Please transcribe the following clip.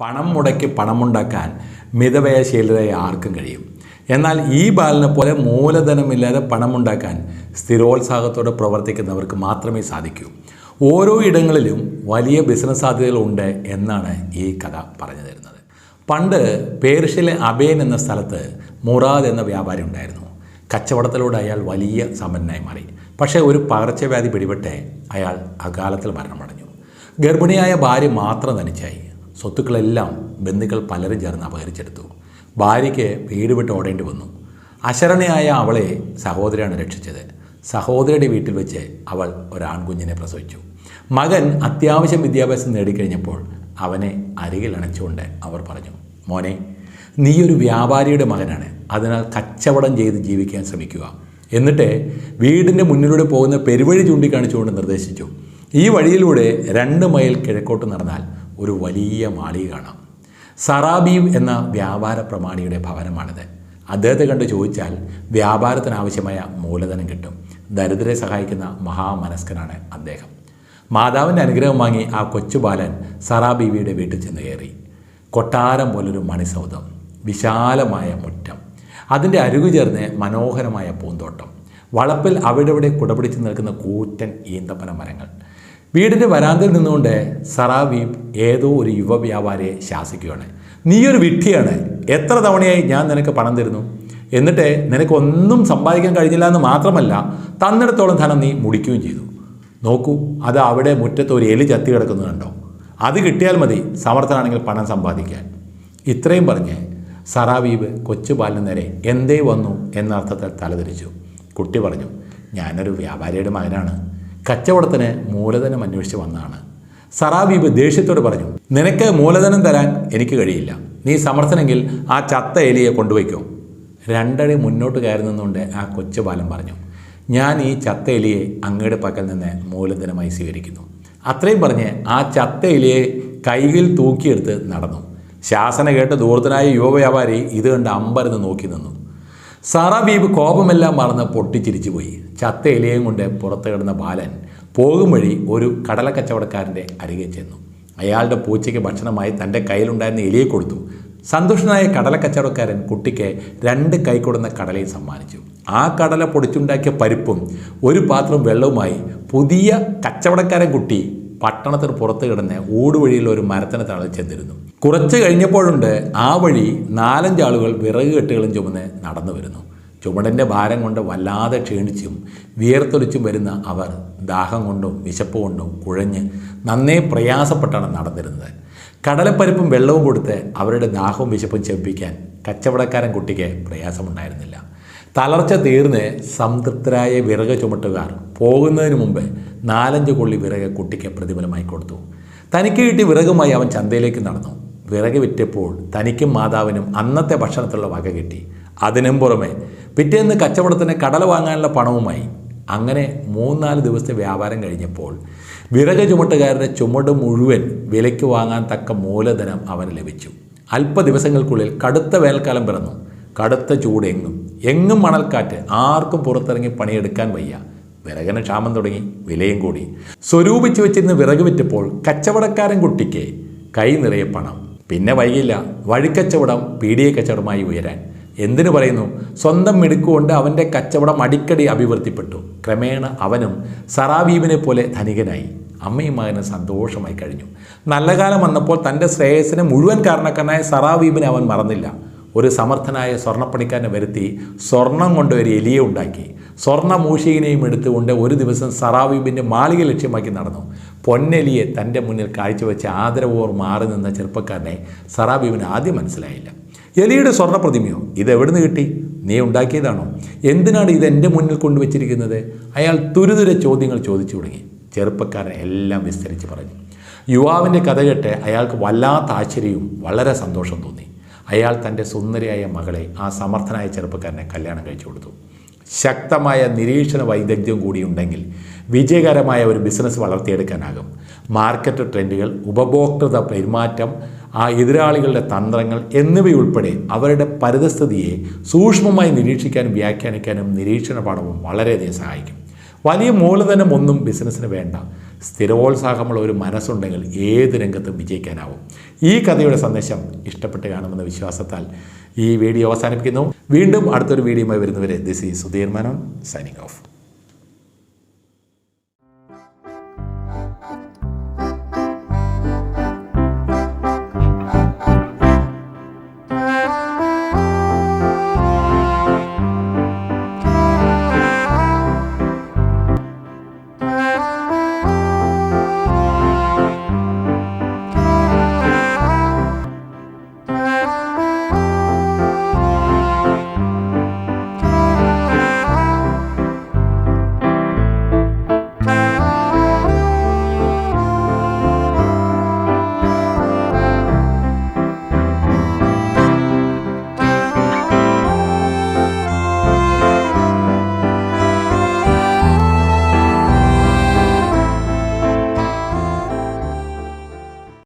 പണം മുടക്കി പണമുണ്ടാക്കാൻ മിതവ്യയശീലതയെ ആർക്കും കഴിയും. എന്നാൽ ഈ ബാലനെ പോലെ മൂലധനമില്ലാതെ പണമുണ്ടാക്കാൻ സ്ഥിരോത്സാഹത്തോടെ പ്രവർത്തിക്കുന്നവർക്ക് മാത്രമേ സാധിക്കൂ. ഓരോ ഇടങ്ങളിലും വലിയ ബിസിനസ് സാധ്യതകളുണ്ട് എന്നാണ് ഈ കഥ പറഞ്ഞു തരുന്നത്. പണ്ട് പേർഷ്യയിലെ അബേൻ എന്ന സ്ഥലത്ത് മുറാദ് എന്ന വ്യാപാരി ഉണ്ടായിരുന്നു. കച്ചവടത്തിലൂടെ അയാൾ വലിയ സമ്പന്നനായി മാറി. പക്ഷേ ഒരു പകർച്ചവ്യാധി പിടിപെട്ട് അയാൾ അകാലത്തിൽ മരണമടഞ്ഞു. ഗർഭിണിയായ ഭാര്യ മാത്രം തനിച്ചായി സ്വത്തുക്കളെല്ലാം ബന്ധുക്കൾ പലരും ചേർന്ന് അപഹരിച്ചെടുത്തു. ഭാര്യയ്ക്ക് വീട് വിട്ട് ഓടേണ്ടി വന്നു. അശരണയായ അവളെ സഹോദരിയാണ് രക്ഷിച്ചത്. സഹോദരിയുടെ വീട്ടിൽ വെച്ച് അവൾ ഒരാൺകുഞ്ഞിനെ പ്രസവിച്ചു. മകൻ അത്യാവശ്യം വിദ്യാഭ്യാസം നേടിക്കഴിഞ്ഞപ്പോൾ അവനെ അരികിൽ അണച്ചുകൊണ്ട് അവർ പറഞ്ഞു മോനെ നീ ഒരു വ്യാപാരിയുടെ മകനാണ്. അതിനാൽ കച്ചവടം ചെയ്ത് ജീവിക്കാൻ ശ്രമിക്കുക. എന്നിട്ട് വീടിന്റെ മുന്നിലൂടെ പോകുന്ന പെരുവഴി ചൂണ്ടിക്കാണിച്ചുകൊണ്ട് നിർദ്ദേശിച്ചു. ഈ വഴിയിലൂടെ രണ്ട് മൈൽ കിഴക്കോട്ട് നടന്നാൽ ഒരു വലിയ മാളിക കാണാം. സറാബീവ് എന്ന വ്യാപാര പ്രമാണിയുടെ ഭവനമാണിത്. അദ്ദേഹത്തെ കണ്ട് ചോദിച്ചാൽ വ്യാപാരത്തിനാവശ്യമായ മൂലധനം കിട്ടും. ദരിദ്രരെ സഹായിക്കുന്ന മഹാമനസ്കനാണ് അദ്ദേഹം. മാതാവിന്റെ അനുഗ്രഹം വാങ്ങി ആ കൊച്ചു ബാലൻ സറാബീവിയുടെ വീട്ടിൽ ചെന്ന് കയറി. കൊട്ടാരം പോലൊരു മണിസൗധം. വിശാലമായ മുറ്റം. അതിന്റെ അരുകു ചേർന്ന് മനോഹരമായ പൂന്തോട്ടം. വളപ്പിൽ അവിടെ ഇവിടെ കുടപിടിച്ച് നിൽക്കുന്ന കൂറ്റൻ ഈന്തപ്പന മരങ്ങൾ. വീടിന്റെ വരാന്തയിൽ നിന്നുകൊണ്ട് സറാവീബ് ഏതോ ഒരു യുവ വ്യാപാരിയെ ശാസിക്കുകയാണ്. നീയൊരു വിഡ്ഢിയാണ്. എത്ര തവണയായി ഞാൻ നിനക്ക് പണം തരുന്നു? എന്നിട്ട് നിനക്കൊന്നും സമ്പാദിക്കാൻ കഴിഞ്ഞില്ല എന്ന് മാത്രമല്ല തന്നിടത്തോളം ധനം നീ മുടിക്കുകയും ചെയ്തു. നോക്കൂ അത് അവിടെ മുറ്റത്ത് ഒരു എലി ചത്തി കിടക്കുന്നുണ്ടോ അത് കിട്ടിയാൽ മതി സമർത്ഥനാണെങ്കിൽ പണം സമ്പാദിക്കാൻ. ഇത്രയും പറഞ്ഞ് സറാവീബ് കൊച്ചു ബാലിന് നേരെ എന്തേ വന്നു എന്ന അർത്ഥത്തിൽ തലതിരിച്ചു. കുട്ടി പറഞ്ഞു ഞാനൊരു വ്യാപാരിയുടെ മകനാണ്. കച്ചവടത്തിന് മൂലധനം അന്വേഷിച്ച് വന്നതാണ്. സറാബീബ് ദേഷ്യത്തോട് പറഞ്ഞു നിനക്ക് മൂലധനം തരാൻ എനിക്ക് കഴിയില്ല. നീ സമർത്ഥനെങ്കിൽ ആ ചത്ത എലിയെ കൊണ്ടുവയ്ക്കോ. രണ്ടടി മുന്നോട്ട് കയറി നിന്നുകൊണ്ട് ആ കൊച്ചു ബാലൻ പറഞ്ഞു ഞാൻ ഈ ചത്ത എലിയെ അങ്ങയുടെ പക്കൽ നിന്ന് മൂലധനമായി സ്വീകരിക്കുന്നു. അത്രയും പറഞ്ഞ് ആ ചത്ത എലിയെ കൈയിൽ തൂക്കിയെടുത്ത് നടന്നു. ശാസന കേട്ട് ദൂരത്തിനായ യുവ വ്യാപാരി ഇത് കണ്ട് അമ്പരന്ന് നോക്കി നിന്നു. സാറാബീബ് കോപമെല്ലാം മറന്ന് പൊട്ടിച്ചിരിച്ചു പോയി ചത്ത ഇലയും കൊണ്ട് പുറത്ത് കിടന്ന ബാലൻ പോകും വഴി ഒരു കടല കച്ചവടക്കാരന്റെ അരികെ ചെന്നു. അയാളുടെ പൂച്ചയ്ക്ക് ഭക്ഷണമായി തന്റെ കയ്യിലുണ്ടായിരുന്ന ഇലയെ കൊടുത്തു. സന്തുഷ്ടനായ കടല കച്ചവടക്കാരൻ കുട്ടിക്ക് രണ്ട് കൈ കൊടുന്ന കടലയും സമ്മാനിച്ചു. ആ കടല പൊടിച്ചുണ്ടാക്കിയ പരിപ്പും ഒരു പാത്രം വെള്ളവുമായി പുതിയ കച്ചവടക്കാരൻ കുട്ടി പട്ടണത്തിന് പുറത്ത് കിടന്ന് ഊടുവഴിയിലുള്ള ഒരു മരത്തിന് തളിച്ചെന്നിരുന്നു ചെന്നിരുന്നു. കുറച്ച് കഴിഞ്ഞപ്പോഴുണ്ട് ആ വഴി നാലഞ്ചാളുകൾ വിറക് കെട്ടുകളും ചുമന്ന് നടന്നു വരുന്നു. ചുമടിന്റെ ഭാരം കൊണ്ട് വല്ലാതെ ക്ഷീണിച്ചും വിയർത്തൊലിച്ചും വരുന്ന അവർ ദാഹം കൊണ്ടും വിശപ്പ് കൊണ്ടും കുഴഞ്ഞ് നന്നേ പ്രയാസപ്പെട്ടാണ് നടന്നിരുന്നത്. കടലപ്പരിപ്പും വെള്ളവും കൊടുത്ത് അവരുടെ ദാഹവും വിശപ്പും ചെപ്പിക്കാൻ കച്ചവടക്കാരൻ കുട്ടിക്ക് പ്രയാസമുണ്ടായിരുന്നില്ല. തളർച്ച തീർന്ന് സംതൃപ്തരായ വിറക് ചുമട്ടുകാർ പോകുന്നതിന് മുമ്പ് നാലഞ്ച് കൊള്ളി വിറക് കുട്ടിക്ക് പ്രതിഫലമായി കൊടുത്തു. തനിക്ക് കിട്ടി വിറകുമായി അവൻ ചന്തയിലേക്ക് നടന്നു. വിറക് വിറ്റപ്പോൾ തനിക്കും മാതാവിനും അന്നത്തെ ഭക്ഷണത്തിലുള്ള വക കിട്ടി. അതിനും പുറമെ പിറ്റേന്ന് കച്ചവടത്തിന് കടല വാങ്ങാനുള്ള പണവുമായി. അങ്ങനെ മൂന്നാൽ ദിവസത്തെ വ്യാപാരം കഴിഞ്ഞപ്പോൾ വിറക് ചുമട്ടുകാരുടെ ചുമട് മുഴുവൻ വിലയ്ക്ക് വാങ്ങാൻ തക്ക മൂലധനം അവന് ലഭിച്ചു. അല്പ ദിവസങ്ങൾക്കുള്ളിൽ കടുത്ത വേൽക്കാലം പിറന്നു. കടുത്ത ചൂട് എങ്ങും എങ്ങും മണൽക്കാറ്റ് ആർക്കും പുറത്തിറങ്ങി പണിയെടുക്കാൻ വയ്യ. വിറകിന് ക്ഷാമം തുടങ്ങി വിലയും കൂടി. സ്വരൂപിച്ചു വെച്ചിരുന്ന് വിറക് വിറ്റപ്പോൾ കച്ചവടക്കാരൻ കുട്ടിക്ക് കൈ നിറയെ പണം. പിന്നെ വൈകില്ല. വഴിക്കച്ചവടം പീഡിയ കച്ചവടമായി ഉയരാൻ. എന്തിനു പറയുന്നു? സ്വന്തം മിടുക്കുകൊണ്ട് അവന്റെ കച്ചവടം അടിക്കടി അഭിവൃദ്ധിപ്പെട്ടു. ക്രമേണ അവനും സറാവീബിനെ പോലെ ധനികനായി. അമ്മയും മകനും സന്തോഷമായി കഴിഞ്ഞു. നല്ല കാലം വന്നപ്പോൾ തന്റെ ശ്രേയസിനെ മുഴുവൻ കാരണക്കാരനായ സറാവീബിനെ അവൻ മറന്നില്ല. ഒരു സമർത്ഥനായ സ്വർണപ്പണിക്കാരനെ വരുത്തി സ്വർണം കൊണ്ട് ഒരു എലിയെ ഉണ്ടാക്കി. സ്വർണ മൂഷികനെയും എടുത്തുകൊണ്ട് ഒരു ദിവസം സറാവീബിന്റെ മാളിക ലക്ഷ്യമാക്കി നടന്നു. പൊന്നലിയെ തന്റെ മുന്നിൽ കാഴ്ചവെച്ച ആദരവോർ മാറി നിന്ന ചെറുപ്പക്കാരനെ സറാബീബിന് ആദ്യം മനസ്സിലായില്ല. എലിയുടെ സ്വർണ പ്രതിമയോ ഇത് എവിടുന്ന് കിട്ടി? നീ ഉണ്ടാക്കിയതാണോ? എന്തിനാണ് ഇത് എന്റെ മുന്നിൽ കൊണ്ടുവച്ചിരിക്കുന്നത്? അയാൾ തുരുതുര ചോദ്യങ്ങൾ ചോദിച്ചു തുടങ്ങി. ചെറുപ്പക്കാരൻ എല്ലാം വിസ്തരിച്ച് പറഞ്ഞു. യുവാവിന്റെ കഥ കേട്ട് അയാൾക്ക് വല്ലാത്ത ആശ്ചര്യവും വളരെ സന്തോഷം തോന്നി. അയാൾ തന്റെ സുന്ദരിയായ മകളെ ആ സമർത്ഥനായ ചെറുപ്പക്കാരനെ കല്യാണം കഴിച്ചു കൊടുത്തു. ശക്തമായ നിരീക്ഷണ വൈദഗ്ധ്യം കൂടി ഉണ്ടെങ്കിൽ വിജയകരമായ ഒരു ബിസിനസ് വളർത്തിയെടുക്കാനാകും. മാർക്കറ്റ് ട്രെൻഡുകൾ ഉപഭോക്തൃ പെരുമാറ്റം ആ എതിരാളികളുടെ തന്ത്രങ്ങൾ എന്നിവയുൾപ്പെടെ അവരുടെ പരിതസ്ഥിതിയെ സൂക്ഷ്മമായി നിരീക്ഷിക്കാനും വ്യാഖ്യാനിക്കാനും നിരീക്ഷണ പാഠവും വളരെയധികം സഹായിക്കും. വലിയ മൂലധനമൊന്നും ബിസിനസ്സിന് വേണ്ട. സ്ഥിരോത്സാഹമുള്ള ഒരു മനസ്സുണ്ടെങ്കിൽ ഏത് രംഗത്തും വിജയിക്കാനാവും. ഈ കഥയുടെ സന്ദേശം ഇഷ്ടപ്പെട്ട് കാണുമെന്ന വിശ്വാസത്താൽ ഈ വീഡിയോ അവസാനിപ്പിക്കുന്നു. വീണ്ടും അടുത്തൊരു വീഡിയോയുമായി വരുന്നവരെ ദിസ് ഈ സുധീർ മനോൻ സൈനിങ് ഓഫ്